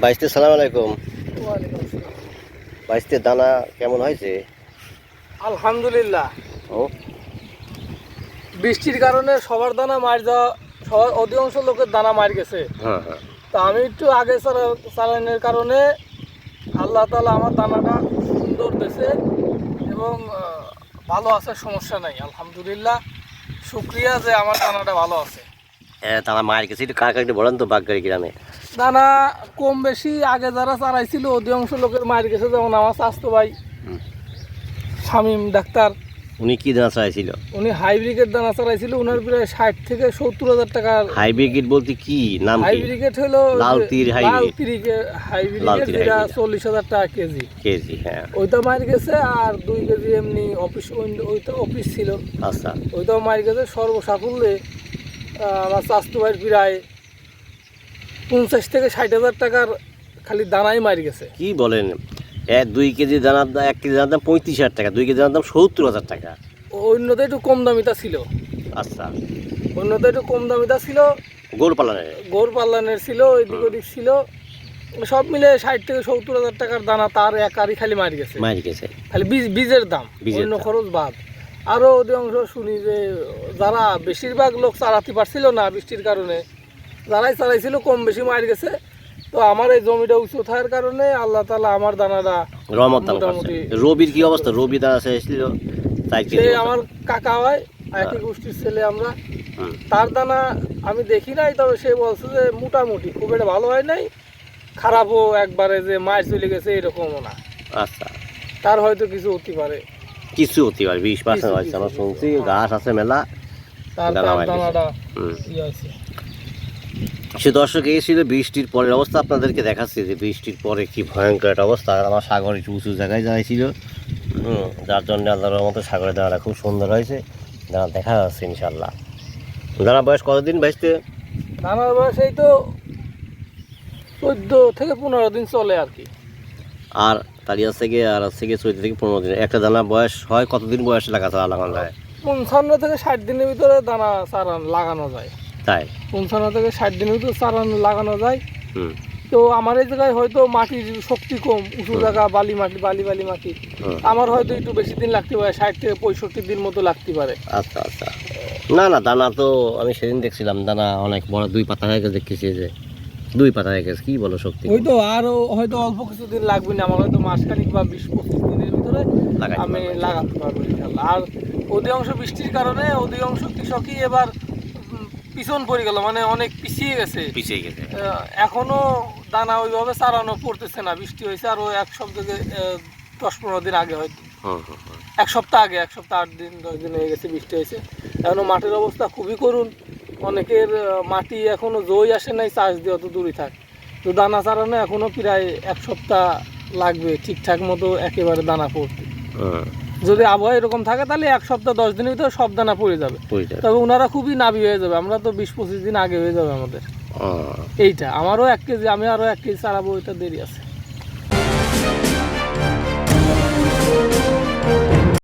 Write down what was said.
বাইশতে সালাম আলাইকুম। বাইশতে দানা কেমন হয়েছে? আলহামদুলিল্লাহ। ও। বৃষ্টির কারণে সবার দানা মার যাওয়া সবার অধিকাংশ লোকের দানা মার গেছে। হ্যাঁ হ্যাঁ। তা আমি একটু আগে চালা- চালানোর কারণে আল্লাহ তালা আমার দানাটা সুন্দর দিয়েছে এবং ভালো আছে সমস্যা নাই আলহামদুলিল্লাহ। শুক্রিয়া যে আমার দানাটা ভালো আছে। দানা মার গেছে একটু কাকা একটু বলেন তো বাগগাড়ি গ্রামে। দানা কম বেশি আগে যারা চালাইছিল অধিকাংশ লোকের মার গেছে যেমন আমার স্বাস্থ্য ভাই। শামীম ডাক্তার উনি কি দানা চাইছিল উনি হাইব্রিকের দানা চালাইছিল ওনার প্রায় ষাট থেকে সত্তর হাজার টাকার। হাইব্রিড বলতে কি? নাম কি? হাইব্রিকেট হলো লাল তীর hybrid। লাল হাইব্রিকেট যেটা চল্লিশ হাজার টাকা কেজি। কেজি হ্যাঁ। ওইটা মার গেছে আর দুই কেজি এমনি অফিস ওইটা অফিস ছিল। আচ্ছা। ওইটাও মার গেছে সর্বসাকুল্যে আহ, আমার স্বাস্থ্য ভাইয়ের প্রায় পঞ্চাশ থেকে ষাট হাজার টাকার খালি দানাই মারি গেছে। কি বলেন? এক দুই কেজি দানার দাম এক কেজি দানার দাম পঁয়ত্রিশ হাজার টাকা দুই কেজি দানার দাম সত্তর হাজার টাকা। অন্যতে একটু কম দামিটা ছিল। আচ্ছা। অন্যতে একটু কম দামিটা ছিল। গরু পালনের? গৌর পাল্লানের ছিল ওইদিক ওদিক ছিল। সব মিলে ষাট থেকে সত্তর হাজার টাকার দানা তার এক একারই খালি মারি গেছে। মারি গেছে। খালি বীজ বীজের দাম বীজের অন্য খরচ বাদ। আরও অধিকাংশ শুনি যে যারা বেশিরভাগ লোক চালাতে পারছিল না বৃষ্টির কারণে যারাই চালাইছিল কম বেশি মার গেছে। তো আমার এই জমিটা উঁচু থাকার কারণে আল্লাহ তালা আমার দানাটা রহমত মোটামুটি- রবির কি অবস্থা? রবি দানা সে আমার কাকা হয় একই গোষ্ঠীর ছেলে আমরা। তার দানা আমি দেখি নাই তবে সে বলছে যে মোটামুটি খুব একটা ভালো হয় নাই। খারাপও একবারে যে মাছ চলে গেছে এরকমও না। আচ্ছা। তার হয়তো কিছু হতে পারে। কিছু হতে পারে বিশ পার্সেন্ট হয়েছে আমরা শুনছি। গাছ আছে মেলা। সে দর্শক এই ছিল বৃষ্টির পরের অবস্থা আপনাদেরকে দেখাচ্ছি যে বৃষ্টির পরে কি ভয়ঙ্কর একটা অবস্থা। আমার সাগর একটু উঁচু জায়গায় যাইছিল হুম যার জন্য আল্লাহর মতো সাগরের দাঁড়া খুব সুন্দর হয়েছে। দানা দেখা যাচ্ছে ইনশাল্লাহ দানা বয়স কতদিন ভাইতে দানার বয়স এই তো চোদ্দ থেকে পনেরো দিন চলে আর কি। আর তালিয়া থেকে আর হচ্ছে গিয়ে থেকে পনেরো দিন। একটা দানা বয়স হয় কতদিন বয়স লাগা চারা লাগানো যায়? পঞ্চান্ন থেকে ষাট দিনের ভিতরে দানা চারান লাগানো যায়। তাই? পঞ্চান্ন থেকে ষাট দিনের ভিতরে চারান লাগানো যায়। হুম। তো আমার এই জায়গায় হয়তো মাটির শক্তি কম উঁচু জায়গা বালি মাটি বালি বালি মাটি। আমার হয়তো একটু বেশি দিন লাগতে পারে ষাট থেকে পঁয়ষট্টি দিন মতো লাগতে পারে। আচ্ছা আচ্ছা। না না দানা তো আমি সেদিন দেখছিলাম দানা অনেক বড় দুই পাতা হয়ে গেছে দেখতেছি যে। দুই পাতা হয়ে গেছে কি বলো শক্তি? ওই তো আরও হয়তো অল্প কিছু দিন লাগবে না আমার হয়তো মাসখানিক বা বিশ পঁচিশ দিনের ভিতরে আমি লাগাতে পারব ইনশাল্লাহ। আর অধিকাংশ বৃষ্টির কারণে অধিকাংশ কৃষকই এবার পিছন পড়ে গেল মানে অনেক পিছিয়ে গেছে। পিছিয়ে গেছে। এখনও দানা ওইভাবে চালানো পড়তেছে না বৃষ্টি হয়েছে আরও এক সপ্তাহ দশ পনেরো দিন আগে হয়তো। হুম হুম হুম। এক সপ্তাহ আগে এক সপ্তাহ আট দিন দশ দিন হয়ে গেছে বৃষ্টি হয়েছে। এখনও মাটির অবস্থা খুবই করুন অনেকের মাটি এখনও জই আসে নাই চাষ দিয়ে অত দূরে থাক। তো দানা চারানো এখনও প্রায় এক সপ্তাহ লাগবে ঠিকঠাক মতো একেবারে দানা পড়তে। যদি আবহাওয়া এরকম থাকে তাহলে এক সপ্তাহ দশ দিনের ভিতরে সব দানা পড়ে যাবে। তবে ওনারা খুবই নাবি হয়ে যাবে আমরা তো বিশ পঁচিশ দিন আগে হয়ে যাবে আমাদের। এইটা আমারও এক কেজি আমি আরও এক কেজি চারাবো ওইটা দেরি আছে।